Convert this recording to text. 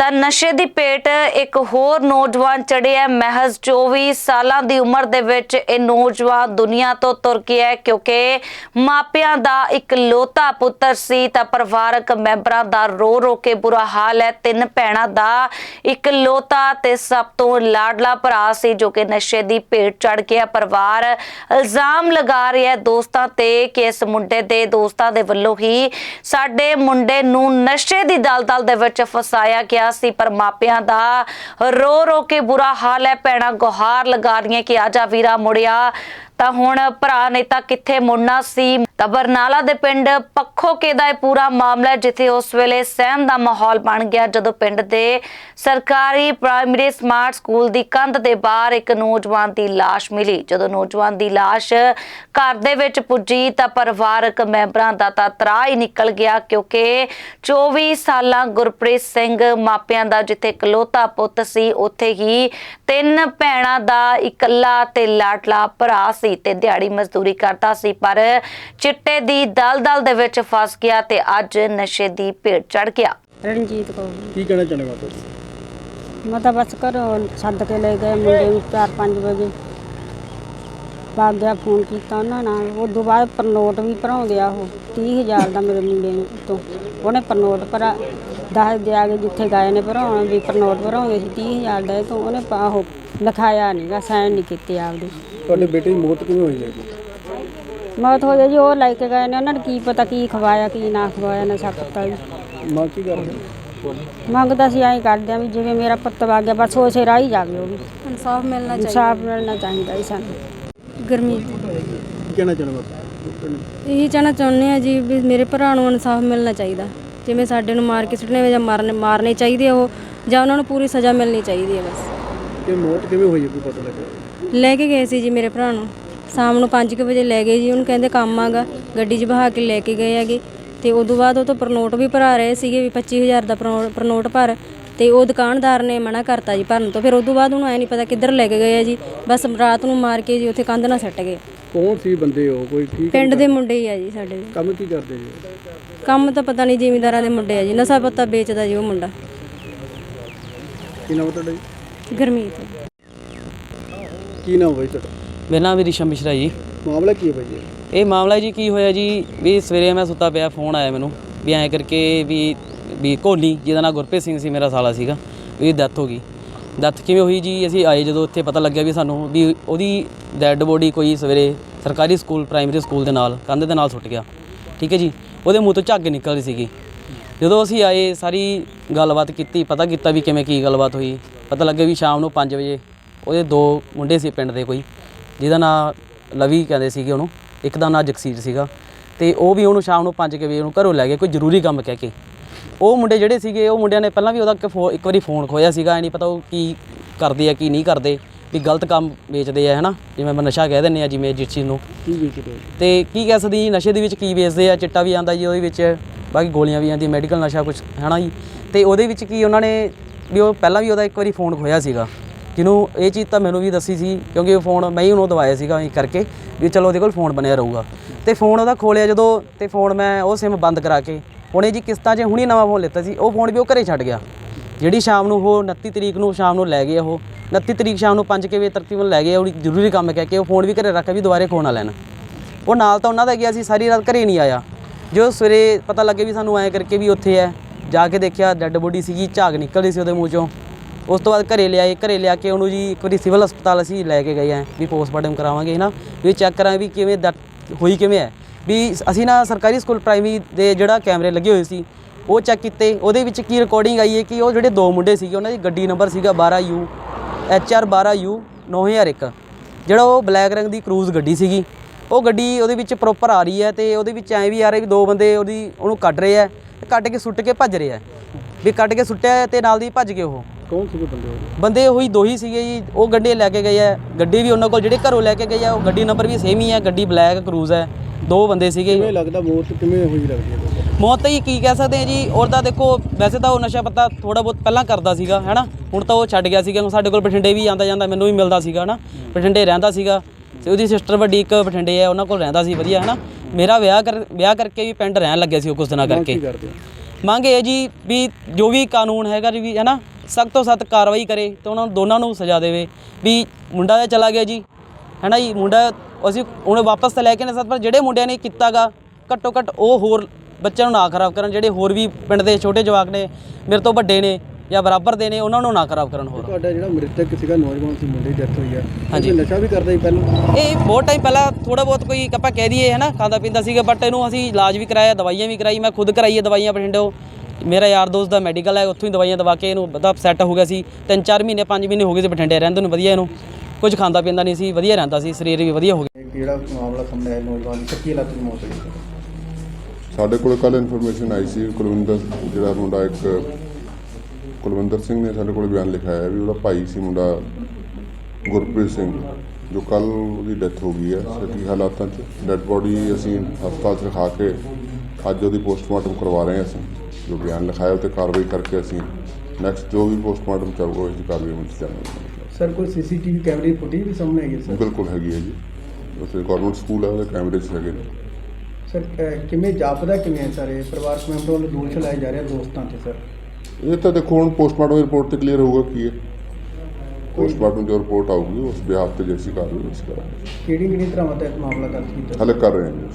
ਤਾਂ ਨਸ਼ੇ ਦੀ ਪੇਟ ਇੱਕ ਹੋਰ ਨੌਜਵਾਨ ਚੜਿਆ ਮਹਿਜ਼ 24 ਸਾਲਾਂ ਦੀ ਉਮਰ ਦੇ ਵਿੱਚ ਇਹ ਨੌਜਵਾਨ ਦੁਨੀਆ ਤੋਂ ਤੁਰ ਗਿਆ ਕਿਉਂਕਿ ਮਾਪਿਆਂ ਦਾ ਇੱਕ ਲੋਤਾ ਪੁੱਤਰ ਸੀ ਤਾਂ ਪਰਿਵਾਰਕ ਮੈਂਬਰਾਂ ਦਾ ਰੋ ਰੋ ਕੇ ਬੁਰਾ ਹਾਲ ਹੈ। ਤਿੰਨ ਭੈਣਾਂ ਦਾ ਇੱਕ ਲੋਤਾ ਤੇ ਸਭ ਤੋਂ ਲਾਡਲਾ ਭਰਾ ਸੀ ਜੋ ਕਿ ਨਸ਼ੇ ਦੀ ਭੇਟ ਚੜ ਗਿਆ ਪਰਿਵਾਰ ਇਲਜ਼ਾਮ ਲਗਾ ਰਿਹਾ ਦੋਸਤਾਂ ਤੇ ਕਿ ਇਸ ਮੁੰਡੇ ਦੇ ਦੋਸਤਾਂ ਦੇ ਵੱਲੋਂ ਹੀ ਸਾਡੇ ਮੁੰਡੇ ਨੂੰ ਨਸ਼ੇ ਦੀ ਦਲਦਲ ਦੇ ਵਿੱਚ ਫਸਾਇਆ ਗਿਆ ਸੀ, ਪਰ ਮਾਪਿਆਂ ਦਾ ਰੋ ਰੋ ਕੇ ਬੁਰਾ ਹਾਲ ਹੈ। ਭੈਣਾਂ ਗੁਹਾਰ ਲਗਾ ਰਹੀਆਂ ਕਿ ਆਜਾ ਵੀਰਾ ਮੁੜਿਆ। ਤਾਂ ਹੁਣ ਭਰਾ ਨੇ ਤਾਂ ਕਿੱਥੇ ਮੁੜਨਾ ਸੀ? ਤਾਂ ਬਰਨਾਲਾ ਦੇ ਪਿੰਡ ਪੱਖੋਕੇ ਦਾ ਇਹ ਪੂਰਾ ਮਾਮਲਾ ਜਿੱਥੇ ਉਸ ਵੇਲੇ ਸਹਿਮ ਦਾ ਮਾਹੌਲ ਬਣ ਗਿਆ, ਜਦੋਂ ਪਿੰਡ ਦੇ ਸਰਕਾਰੀ ਪ੍ਰਾਇਮਰੀ ਸਮਾਰਟ ਸਕੂਲ ਦੀ ਕੰਧ ਦੇ ਬਾਹਰ ਇੱਕ ਨੌਜਵਾਨ ਦੀ ਲਾਸ਼ ਮਿਲੀ। ਜਦੋਂ ਨੌਜਵਾਨ ਦੀ ਲਾਸ਼ ਘਰ ਦੇ ਵਿੱਚ ਪੁੱਜੀ, ਤਾਂ ਪਰਿਵਾਰਕ ਮੈਂਬਰਾਂ ਦਾ ਤਾਂ ਤਰਾ ਹੀ ਨਿਕਲ ਗਿਆ, ਕਿਉਂਕਿ 24 ਸਾਲਾਂ ਗੁਰਪ੍ਰੀਤ ਸਿੰਘ ਮਾਪਿਆਂ ਦਾ ਜਿੱਥੇ ਇਕਲੌਤਾ ਪੁੱਤ ਸੀ, ਉੱਥੇ ਹੀ ਤਿੰਨ ਭੈਣਾਂ ਦਾ ਇਕੱਲਾ ਤੇ ਲਾਡਲਾ ਭਰਾ ਸੀ। ਤੇ ਦਿਹਾੜੀ ਮਜ਼ਦੂਰੀ ਕਰਦਾ ਸੀ ਪਰ ਚਿੱਟੇ ਦੀ ਦਲਦਲ ਦੇ ਵਿੱਚ ਫਸ ਗਿਆ ਤੇ ਅੱਜ ਨਸ਼ੇ ਦੀ ਭੇਟ ਚੜ ਗਿਆ। ਰਣਜੀਤ ਕੌਰ। ਕੀ ਕਹਿਣਾ ਚਾਹੁੰਦੇ ਹੋ ਤੁਸੀਂ ਮੈਂ ਤਾਂ ਬਸ ਘਰੋਂ ਛੱਡ ਕੇ ਲੈ ਗਏ ਮੁੰਡੇ ਨੂੰ 4-5 ਵਜੇ। ਭਾਗ ਗਿਆ ਫੋਨ ਕੀਤਾ ਉਹਨਾਂ ਨਾਲ। ਉਸ ਤੋਂ ਬਾਅਦ ਪਰਨੋਟ ਵੀ ਭਰਾਉਂਦੇ ਆ ਉਹ 30000 ਦਾ ਮੇਰੇ ਮੁੰਡੇ ਨੂੰ ਤੋਂ ਉਹਨੇ ਪਰਨੋਟ ਭਰਾ ਦੱਸ ਦਿਆ ਕਿ ਜਿੱਥੇ ਗਏ ਨੇ ਭਰਾਉਣ ਵੀ ਪਰਨੋਟ ਭਰਾਉਂਦੇ ਸੀ 30000 ਦਾ ਤੋਂ ਉਹਨੇ ਪਾ- ਉਹ ਲਿਖਾਇਆ ਨਹੀਂਗਾ ਸਾਈਨ ਨਹੀਂ ਕੀਤੇ ਆਪਦੇ। ਤੁਹਾਡੇ ਬੇਟੇ ਦੀ ਮੌਤ ਕਿਵੇਂ ਹੋਈ ਹੈ? ਮੌਤ ਹੋ ਗਈ ਜੀ ਉਹ ਲੈ ਕੇ ਗਏ ਨੇ ਉਹਨਾਂ ਨੂੰ ਕੀ ਪਤਾ ਕੀ ਖਵਾਇਆ ਕੀ ਨਾ ਖਵਾਇਆ ਨਸ਼ਾ ਪੱਤਾ ਜੀ ਮਾਂ ਕੀ ਕਰਦੇ ਹੋ? ਮੰਗਦਾ ਸੀ ਐਂ ਕਰਦੇ ਆ ਵੀ ਜਿਵੇਂ ਮੇਰਾ ਪੁੱਤ ਵਗ ਗਿਆ ਬਸ ਉਸੇ ਰਾਹ ਹੀ ਜਾਵੇ ਉਹ ਵੀ। ਇਨਸਾਫ ਮਿਲਣਾ ਇਨਸਾਫ ਮਿਲਣਾ ਚਾਹੀਦਾ ਜੀ ਸਾਨੂੰ। ਗਰਮੀ ਕੀ ਕਹਿਣਾ ਚਾਹੁੰਦੇ ਹੋ ਇਹੀ ਕਹਿਣਾ ਚਾਹੁੰਦੇ ਆ ਜੀ ਵੀ ਮੇਰੇ ਭਰਾ ਨੂੰ ਇਨਸਾਫ ਮਿਲਣਾ ਚਾਹੀਦਾ। ਜਿਵੇਂ ਸਾਡੇ ਨੂੰ ਮਾਰ ਕੇ ਸੁੱਟਣੇ ਜਾਂ ਮਾਰਨੇ ਮਾਰਨੇ ਚਾਹੀਦੇ ਆ ਉਹ ਜਾਂ ਉਹਨਾਂ ਨੂੰ ਪੂਰੀ ਸਜ਼ਾ ਮਿਲਣੀ ਚਾਹੀਦੀ ਹੈ ਬਸ। ਕਿ ਮੌਤ ਕਿਵੇਂ ਹੋਈ ਹੈ ਕੋਈ ਪਤਾ ਲੱਗਾ ਲੈ ਕੇ ਗਏ ਸੀ ਜੀ ਮੇਰੇ ਭਰਾ ਨੂੰ। ਸ਼ਾਮ ਨੂੰ 5 ਵਜੇ ਲੈ ਗਏ ਜੀ। ਉਹਨੂੰ ਕਹਿੰਦੇ ਕੰਮ ਆਗਾ। ਗੱਡੀ 'ਚ ਬਹਾ ਕੇ ਲੈ ਕੇ ਗਏ ਹੈਗੇ। ਤੇ ਉਦੋਂ ਬਾਅਦ ਉਹ ਤੋਂ ਪ੍ਰਨੋਟ ਵੀ ਭਰਾ ਰਹੇ ਸੀਗੇ ਵੀ 25000 ਦਾ ਪ੍ਰਨੋ- ਪ੍ਰਨੋਟ ਭਰ। ਤੇ ਉਹ ਦੁਕਾਨਦਾਰ ਨੇ ਮਨਾ ਕਰਤਾ ਜੀ ਭਰਨ ਤੋਂ। ਫਿਰ ਉਦੋਂ ਬਾਅਦ ਉਹਨੂੰ ਐ ਨਹੀਂ ਪਤਾ ਕਿੱਧਰ ਲੈ ਕੇ ਗਏ ਆ ਜੀ। ਬਸ ਰਾਤ ਨੂੰ ਮਾਰ ਕੇ ਜੀ ਉੱਥੇ ਕੰਧ ਨਾਲ ਸੱਟ ਗਏ। ਕੌਣ ਸੀ ਬੰਦੇ ਹੋ ਕੋਈ ਠੀਕ ਪਿੰਡ ਦੇ ਮੁੰਡੇ ਹੀ ਆ ਜੀ ਸਾਡੇ। ਦੇ ਕੰਮ ਕੀ ਕਰਦੇ ਜੀ? ਕੰਮ ਤਾਂ ਪਤਾ ਨਹੀਂ ਜ਼ਿਮੀਂਦਾਰਾਂ ਦੇ ਮੁੰਡੇ ਆ ਜੀ। ਨਸ਼ਾ ਪੱਤਾ ਵੇਚਦਾ ਜੀ ਉਹ ਮੁੰਡਾ। ਕੀ ਨਾਮ ਹੈ ਤੁਹਾਡਾ ਜੀ? ਗਰਮੀਤ। ਕੀ ਨਾਮ ਹੈ ਤੁਹਾਡਾ? ਮੇਰਾ ਨਾਮ ਰਿਸ਼ਮ ਮਿਸ਼ਰਾ ਜੀ। ਮਾਮਲਾ ਕੀ ਹੈ ਭਾਈ ਜੀ? ਇਹ ਮਾਮਲਾ ਜੀ ਕੀ ਹੋਇਆ ਜੀ ਵੀ ਸਵੇਰੇ ਮੈਂ ਸੁੱਤਾ ਪਿਆ ਫੋਨ ਆਇਆ ਮੈਨੂੰ ਵੀ ਐਂ ਕਰਕੇ ਵੀ ਵੀ ਕੋਹਲੀ ਜਿਹਦਾ ਨਾਮ ਗੁਰਪ੍ਰੀਤ ਸਿੰਘ ਸੀ ਮੇਰਾ ਸਾਲਾ ਸੀਗਾ ਵੀ ਡੈਥ ਹੋ ਗਈ। ਡੈਥ ਕਿਵੇਂ ਹੋਈ ਜੀ ਅਸੀਂ ਆਏ ਜਦੋਂ ਉੱਥੇ ਪਤਾ ਲੱਗਿਆ ਵੀ ਸਾਨੂੰ ਵੀ ਉਹਦੀ ਡੈੱਡ ਬੋਡੀ ਕੋਈ ਸਵੇਰੇ ਸਰਕਾਰੀ ਸਕੂਲ ਪ੍ਰਾਇਮਰੀ ਸਕੂਲ ਦੇ ਨਾਲ ਕੰਧ ਦੇ ਨਾਲ ਸੁੱਟ ਗਿਆ। ਠੀਕ ਹੈ ਜੀ ਉਹਦੇ ਮੂੰਹ ਤੋਂ ਝੱਗ ਨਿਕਲ ਰਹੀ ਸੀਗੀ। ਜਦੋਂ ਅਸੀਂ ਆਏ ਸਾਰੀ ਗੱਲਬਾਤ ਕੀਤੀ ਪਤਾ ਕੀਤਾ ਵੀ ਕਿਵੇਂ ਕੀ ਗੱਲਬਾਤ ਹੋਈ। ਪਤਾ ਲੱਗਿਆ ਵੀ ਸ਼ਾਮ ਨੂੰ 5 ਵਜੇ ਉਹਦੇ ਦੋ ਮੁੰਡੇ ਸੀ ਪਿੰਡ ਦੇ ਕੋਈ ਜਿਹਦਾ ਨਾਂ ਲਵੀ ਕਹਿੰਦੇ ਸੀਗੇ ਉਹਨੂੰ ਇੱਕ ਦਾ ਨਾਂ ਜਗਸੀਰ ਸੀਗਾ ਤੇ ਉਹ ਵੀ ਉਹਨੂੰ ਸ਼ਾਮ ਨੂੰ 5 ਵਜੇ ਉਹਨੂੰ ਘਰੋਂ ਲੈ ਗਏ ਕੋਈ ਜ਼ਰੂਰੀ ਕੰਮ ਕਹਿ ਕੇ। ਉਹ ਮੁੰਡੇ ਜਿਹੜੇ ਸੀਗੇ ਉਹ ਮੁੰਡਿਆਂ ਨੇ ਪਹਿਲਾਂ ਵੀ ਉਹਦਾ ਇੱਕ ਵਾਰੀ ਫੋਨ ਖੋਇਆ ਸੀਗਾ ਐ ਨਹੀਂ ਪਤਾ ਉਹ ਕੀ ਕਰਦੇ ਆ ਕੀ ਨਹੀਂ ਕਰਦੇ ਵੀ ਗਲਤ ਕੰਮ ਵੇਚਦੇ ਆ ਹੈਨਾ? ਜਿਵੇਂ ਆਪਾਂ ਨਸ਼ਾ ਕਹਿ ਦਿੰਦੇ ਆ ਜਿਵੇਂ ਜਿਸ ਚੀਜ਼ ਨੂੰ। ਕੀ ਵੇਚਦੇ ਤੇ ਕੀ ਕਹਿ ਸਕਦੀ ਜੀ ਨਸ਼ੇ ਦੇ ਵਿੱਚ ਕੀ ਵੇਚਦੇ ਆ ਚਿੱਟਾ ਵੀ ਆਂਦਾ ਜੀ ਉਹਦੇ ਵਿੱਚ ਬਾਕੀ ਗੋਲੀਆਂ ਵੀ ਆਂਦੀ ਮੈਡੀਕਲ ਨਸ਼ਾ ਕੁਝ ਹੈਨਾ ਜੀ? ਤੇ ਉਹਦੇ ਵਿੱਚ ਕੀ ਉਹਨਾਂ ਨੇ ਵੀ ਉਹ ਪਹਿਲਾਂ ਵੀ ਉਹਦਾ ਇੱਕ ਵਾਰੀ ਫੋਨ ਖੋਇਆ ਸੀਗਾ। ਜਿਹਨੂੰ ਇਹ ਚੀਜ਼ ਤਾਂ ਮੈਨੂੰ ਵੀ ਦੱਸੀ ਸੀ, ਕਿਉਂਕਿ ਉਹ ਫੋਨ ਮੈਂ ਹੀ ਉਹਨੂੰ ਦਵਾਇਆ ਸੀਗਾ ਇਹ ਕਰਕੇ ਵੀ ਚਲੋ ਉਹਦੇ ਕੋਲ ਫੋਨ ਬਣਿਆ ਰਹੂਗਾ। ਤੇ ਫੋਨ ਉਹਦਾ ਖੋਲਿਆ ਜਦੋਂ, ਤੇ ਫੋਨ ਮੈਂ ਉਹ ਸਿਮ ਬੰਦ ਕਰਾ ਕੇ ਹੁਣੇ ਜੀ ਕਿਸ਼ਤਾਂ 'ਚ ਹੁਣੀ ਨਵਾਂ ਫੋਨ ਲਿੱਤਾ ਸੀ, ਉਹ ਫੋਨ ਵੀ ਉਹ ਘਰੇ ਛੱਡ ਗਿਆ। ਜਿਹੜੀ ਸ਼ਾਮ ਨੂੰ ਉਹ 29 ਤਰੀਕ ਨੂੰ ਸ਼ਾਮ ਨੂੰ ਲੈ ਗਏ ਉਹ 29 ਤਰੀਕ ਸ਼ਾਮ ਨੂੰ 5 ਵਜੇ ਤਕਰੀਬਨ ਲੈ ਗਏ, ਉਹ ਜ਼ਰੂਰੀ ਕੰਮ ਕਹਿ ਕੇ ਉਹ ਫੋਨ ਵੀ ਘਰੇ ਰੱਖ ਕੇ ਵੀ ਦੁਬਾਰੇ ਫੋਨ ਆ ਲੈਣ। ਉਹ ਨਾਲ ਤਾਂ ਉਹਨਾਂ ਦਾ ਗਿਆ ਸੀ, ਸਾਰੀ ਰਾਤ ਘਰੇ ਨਹੀਂ ਆਇਆ। ਜੋ ਸਵੇਰੇ ਪਤਾ ਲੱਗੇ ਵੀ ਸਾਨੂੰ ਐਂ ਕਰਕੇ ਵੀ ਉੱਥੇ ਹੈ ਜਾ ਕੇ ਦੇਖਿਆ ਡੈੱਡ ਬੋਡੀ ਸੀਗੀ, ਝਾਗ ਨਿਕਲ ਰਹੀ ਸੀ ਉਹਦੇ ਮੂੰਹ ਚੋਂ। ਉਸ ਤੋਂ ਬਾਅਦ ਘਰੇ ਲਿਆਏ ਘਰੇ ਲਿਆ ਕੇ ਉਹਨੂੰ ਜੀ ਇੱਕ ਵਾਰੀ ਸਿਵਲ ਹਸਪਤਾਲ ਅਸੀਂ ਲੈ ਕੇ ਗਏ ਆਂ ਵੀ ਪੋਸਟਮਾਰਟਮ ਕਰਾਵਾਂਗੇ ਨਾ ਵੀ ਚੈੱਕ ਕਰਾਂ ਵੀ ਕਿਵੇਂ death ਹੋਈ ਕਿਵੇਂ ਹੈ। ਵੀ ਅਸੀਂ ਨਾ ਸਰਕਾਰੀ ਸਕੂਲ ਪ੍ਰਾਇਮਰੀ ਦੇ ਜਿਹੜਾ ਕੈਮਰੇ ਲੱਗੇ ਹੋਏ ਸੀ, ਉਹ ਚੈੱਕ ਕੀਤੇ। ਉਹਦੇ ਵਿੱਚ ਕੀ ਰਿਕਾਰਡਿੰਗ ਆਈ ਹੈ ਕਿ ਉਹ ਜਿਹੜੇ ਦੋ ਮੁੰਡੇ ਸੀਗੇ, ਉਹਨਾਂ ਦੀ ਗੱਡੀ ਨੰਬਰ ਸੀਗਾ 12U HR 12U 9001 ਜਿਹੜਾ ਉਹ ਬਲੈਕ ਰੰਗ ਦੀ ਕਰੂਜ਼ ਗੱਡੀ ਸੀਗੀ। ਉਹ ਗੱਡੀ ਉਹਦੇ ਵਿੱਚ ਪ੍ਰੋਪਰ ਆ ਰਹੀ ਹੈ ਤੇ ਉਹਦੇ ਵਿੱਚ ਐਂ ਵੀ ਆ ਰਿਹਾ ਵੀ ਦੋ ਬੰਦੇ ਉਹਦੀ ਉਹਨੂੰ ਕੱਢ ਰਹੇ ਆ ਕੱਢ ਕੇ ਸੁੱਟ ਕੇ ਭੱਜ ਰਹੇ ਆ ਵੀ ਕੱਢ ਕੇ ਸੁੱਟਿਆ ਹੈ ਤੇ ਨਾਲ ਦੀ ਭੱਜ ਗਏ ਉਹ। ਕੌਣ ਸੀਗੇ ਬੰਦੇ ਉਹ? ਬੰਦੇ ਉਹੀ ਦੋ ਹੀ ਸੀਗੇ ਜੀ ਉਹ ਗੱਡੀ ਲੈ ਕੇ ਗਏ ਆ। ਗੱਡੀ ਵੀ ਉਹਨਾਂ ਕੋਲ ਜਿਹੜੇ ਘਰੋਂ ਲੈ ਕੇ ਗਏ ਆ ਉਹ ਗੱਡੀ ਨੰਬਰ ਵੀ ਸੇਮ ਹੀ ਹੈ ਗੱਡੀ ਬਲੈਕ ਕਰੂਜ਼ ਹੈ ਦੋ ਬੰਦੇ ਸੀਗੇ। ਕਿਵੇਂ ਲੱਗਦਾ ਮੌਤ ਕਿਵੇਂ ਹੋਈ ਲੱਗਦੀ ਹੈ? ਤੁਹਾਨੂੰ? ਮੌਤ ਤਾਂ ਜੀ ਕੀ ਕਹਿ ਸਕਦੇ ਆ ਜੀ ਔਰ ਤਾਂ ਦੇਖੋ ਵੈਸੇ ਤਾਂ ਉਹ ਨਸ਼ਾ ਪੱਤਾ ਥੋੜਾ ਬਹੁਤ ਪਹਿਲਾਂ ਕਰਦਾ ਸੀਗਾ ਹੈਨਾ? ਹੁਣ ਤਾਂ ਉਹ ਛੱਡ ਗਿਆ ਸੀਗਾ ਹੁਣ ਸਾਡੇ ਕੋਲ ਬਠਿੰਡੇ ਵੀ ਆਂਦਾ ਜਾਂਦਾ ਮੈਨੂੰ ਵੀ ਮਿਲਦਾ ਸੀਗਾ ਨਾ ਬਠਿੰਡੇ ਰਹਿੰਦਾ ਸੀਗਾ ਤੇ ਉਹਦੀ ਸਿਸਟਰ ਵੱਡੀ ਇੱਕ ਬਠਿੰਡੇ ਹੈ ਉਹਨਾਂ ਕੋਲ ਰਹਿੰਦਾ ਸੀ ਵਧੀਆ ਹੈਨਾ? ਮੇਰਾ ਵਿਆਹ ਕਰ ਵਿਆਹ ਕਰਕੇ ਵੀ ਪਿੰਡ ਰਹਿਣ ਲੱਗਿਆ ਸੀ ਉਹ ਕੁਝ ਦਿਨਾਂ ਕਰਕੇ। ਕੀ ਕਰਦੇ ਹੋ ਮੰਗ ਇਹ ਜੀ ਵੀ ਜੋ ਵੀ ਕਾਨੂੰਨ ਹੈਗਾ ਜੀ ਵੀ ਹੈ ਨਾ ਸਖਤ ਤੋਂ ਸਖਤ ਕਾਰਵਾਈ ਕਰੇ ਤੇ ਉਹਨਾਂ ਨੂੰ ਦੋਨਾਂ ਨੂੰ ਸਜ਼ਾ ਦੇਵੇ। ਵੀ ਮੁੰਡਾ ਤਾਂ ਚਲਾ ਗਿਆ ਜੀ ਹੈ ਨਾ ਜੀ, ਮੁੰਡਾ ਅਸੀਂ ਉਹਨੇ ਵਾਪਸ ਤਾਂ ਲੈ ਕੇ ਨਾ ਸਕ ਪਰ ਜਿਹੜੇ ਮੁੰਡਿਆਂ ਨੇ ਕੀਤਾਗਾ ਘੱਟੋ ਘੱਟ ਉਹ ਹੋਰ ਬੱਚਿਆਂ ਨੂੰ ਨਾ ਖਰਾਬ ਕਰਨ, ਜਿਹੜੇ ਹੋਰ ਵੀ ਪਿੰਡ ਦੇ ਛੋਟੇ ਜਵਾਕ ਨੇ, ਮੇਰੇ ਤੋਂ ਵੱਡੇ ਨੇ ਜਾਂ ਬਰਾਬਰ ਦੇ ਨੇ ਉਹਨਾਂ ਨੂੰ ਨਾ ਖਰਾਬ ਕਰਨ ਹੋਰ। ਤੁਹਾਡਾ ਜਿਹੜਾ ਮ੍ਰਿਤਕ ਸੀਗਾ ਨੌਜਵਾਨ ਸੀ ਮੁੰਡੇ ਦੀ ਡੈਥ ਹੋਈ ਆ। ਹਾਂਜੀ। ਨਸ਼ਾ ਵੀ ਕਰਦਾ ਸੀ ਪਹਿਲਾਂ? ਇਹ ਬਹੁਤ ਟਾਈਮ ਪਹਿਲਾਂ ਥੋੜਾ ਬਹੁਤ ਕੋਈ ਆਪਾਂ ਕਹਿ ਦਈਏ ਹੈ ਨਾ ਖਾਂਦਾ ਪੀਂਦਾ ਸੀਗਾ ਬਟ ਇਹਨੂੰ ਅਸੀਂ ਇਲਾਜ ਵੀ ਕਰਾਇਆ ਦਵਾਈਆਂ ਵੀ ਕਰਾਈ ਮੈਂ ਖੁਦ ਕਰਾਈ ਹੈ ਦਵਾਈਆਂ ਬਠਿੰਡੋ ਮੇਰਾ ਯਾਰ ਦੋਸਤ ਦਾ ਮੈਡੀਕਲ ਹੈ ਉੱਥੋਂ ਹੀ ਦਵਾਈਆਂ ਦਵਾ ਕੇ ਇਹਨੂੰ ਬਦਾ ਸੈੱਟ ਹੋ ਗਿਆ ਸੀ। ਤਿੰਨ ਚਾਰ ਮਹੀਨੇ ਪੰਜ ਮਹੀਨੇ ਹੋ ਗਏ ਸੀ ਬਠਿੰਡੇ ਰਹਿੰਦੇ ਨੂੰ ਵਧੀਆ ਇਹਨੂੰ। ਕੁਝ ਖਾਂਦਾ ਪੀਂਦਾ ਨਹੀਂ ਸੀ ਵਧੀਆ ਰਹਿੰਦਾ ਸੀ ਸਰੀਰ ਵੀ ਵਧੀਆ ਹੋ ਗਿਆ। ਜਿਹੜਾ ਮਾਮਲਾ ਸਾਹਮਣੇ ਆਇਆ ਨੌਜਵਾਨ ਦੀ ਸੱਚੀ ਹਾਲਾਤ ਦੀ ਮੌਤ ਹੋਈ? ਸਾਡੇ ਕੋਲ ਕੱਲ ਇਨਫੋਰਮੇਸ਼ਨ ਆਈ ਸੀ ਕੁਲਵਿੰਦਰ ਜਿਹੜਾ ਮੁੰਡਾ ਇੱਕ ਕੁਲਵਿੰਦਰ ਸਿੰਘ ਨੇ ਸਾਡੇ ਕੋਲ ਬਿਆਨ ਲਿਖਾਇਆ ਵੀ ਉਹਦਾ ਭਾਈ ਸੀ ਮੁੰਡਾ ਗੁਰਪ੍ਰੀਤ ਸਿੰਘ ਜੋ ਕੱਲ ਉਹਦੀ ਡੈਥ ਹੋ ਗਈ ਹੈ। ਸੱਚੀ ਹਾਲਾਤਾਂ 'ਚ ਡੈੱਡ ਬੋਡੀ ਅਸੀਂ ਹਸਪਤਾਲ 'ਚ ਰਖਾ ਕੇ ਅੱਜ ਉਹਦੀ ਪੋਸਟਮਾਰਟਮ ਕਰਵਾ ਰਹੇ ਹਾਂ ਅਸੀਂ। ਜੋ ਬਿਆਨ ਲਿਖਾਇਆ ਉਹ ਤੇ ਕਾਰਵਾਈ ਕਰਕੇ ਅਸੀਂ ਨੈਕਸਟ ਜੋ ਵੀ ਪੋਸਟਮਾਰਟਮ ਚਾਹੂਗਾ ਇਸ ਦੀ ਕਾਰਵਾਈ ਵਿੱਚ ਜਾਣਾਂਗੇ ਸਰ ਕੋਈ ਸੀਸੀਟੀਵੀ ਕੈਮਰੇ ਫੁਟੇਜ ਵੀ ਸਾਹਮਣੇ ਆਈ ਹੈ ਸਰ? ਬਿਲਕੁਲ ਹੈਗੀ ਹੈ ਜੀ। ਉਸੇ ਗਵਰਨਮੈਂਟ ਸਕੂਲ ਹੈ ਉਹਦੇ ਕੈਮਰੇ 'ਚ ਹੈਗੇ ਨੇ। ਸਰ ਕਿਵੇਂ ਜਾਪਦਾ ਕਿਵੇਂ ਸਰ? ਪਰਿਵਾਰਕ ਮੈਂਬਰ ਵੱਲੋਂ ਦੋਸ਼ ਲਾਏ ਜਾ ਰਹੇ ਦੋਸਤਾਂ ਤੇ ਸਰ। ਇਹ ਤਾਂ ਦੇਖੋ ਹੁਣ ਪੋਸਟਮਾਰਟਮ ਰਿਪੋਰਟ ਤੇ ਕਲੀਅਰ ਹੋਊਗਾ ਕੀ ਹੈ। ਪੋਸਟਮਾਰਟਮ ਜੋ ਰਿਪੋਰਟ ਆਊਗੀ ਉਸ ਬਿਹਾਫ ਤੇ ਜੈਸੀ ਕਾਰਵਾਈ ਅਸੀਂ ਕਰਾਂਗੇ। ਕਿਹੜੀ ਕਿਹੜੀ ਤਰ੍ਹਾਂ ਦਾ ਮਾਮਲਾ ਦਰਜ ਕੀਤਾ ਹਾਲੇ ਕਰ ਰਹੇ ਹਾਂ ਜੀ